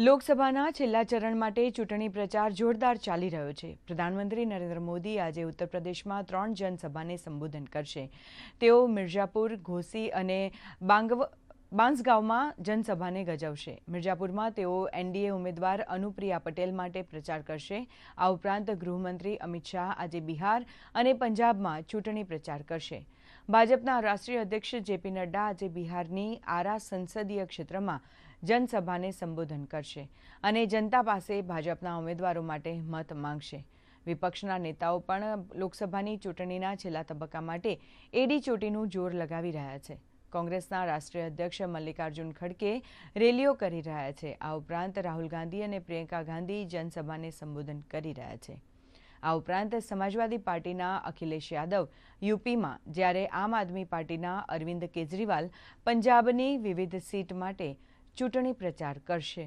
લોકસભાના છેલ્લા ચરણ માટે ચૂંટણી પ્રચાર જોરદાર ચાલી રહ્યો છે. પ્રધાનમંત્રી નરેન્દ્ર મોદી આજે ઉત્તર પ્રદેશમાં ત્રણ જનસભાને સંબોધન કરશે. તેઓ મિર્ઝાપુર, ઘોસી અને બાંગવ બાંસગાંવમાં જનસભાને ગજવશે. મિર્જાપુરમાં તેઓ એનડીએ ઉમેદવાર અનુપ્રિયા પટેલ માટે પ્રચાર કરશે. આ ઉપરાંત ગૃહમંત્રી અમિત શાહ આજે બિહાર અને પંજાબમાં ચૂંટણી પ્રચાર કરશે. ભાજપના રાષ્ટ્રીય અધ્યક્ષ જેપી નડ્ડા આજે બિહારની આરા સંસદીય ક્ષેત્રમાં જનસભાને સંબોધન કરશે અને જનતા પાસે ભાજપના ઉમેદવારો માટે મત માંગશે. વિપક્ષના નેતાઓ પણ લોકસભાની ચૂંટણીના છેલ્લા તબક્કા માટે એડી ચોટીનું જોર લગાવી રહ્યા છે. કોંગ્રેસના રાષ્ટ્રીય અધ્યક્ષ મલ્લિકાર્જુન ખડકે રેલીઓ કરી રહ્યા છે. આ ઉપરાંત રાહુલ ગાંધી અને પ્રિયંકા ગાંધી જનસભાને સંબોધન કરી રહ્યા છે. આ ઉપરાંત સમાજવાદી પાર્ટીના અખિલેશ યાદવ યુપીમાં, જ્યારે આમ આદમી પાર્ટીના અરવિંદ કેજરીવાલ પંજાબની વિવિધ સીટ માટે ચૂંટણી પ્રચાર કરશે.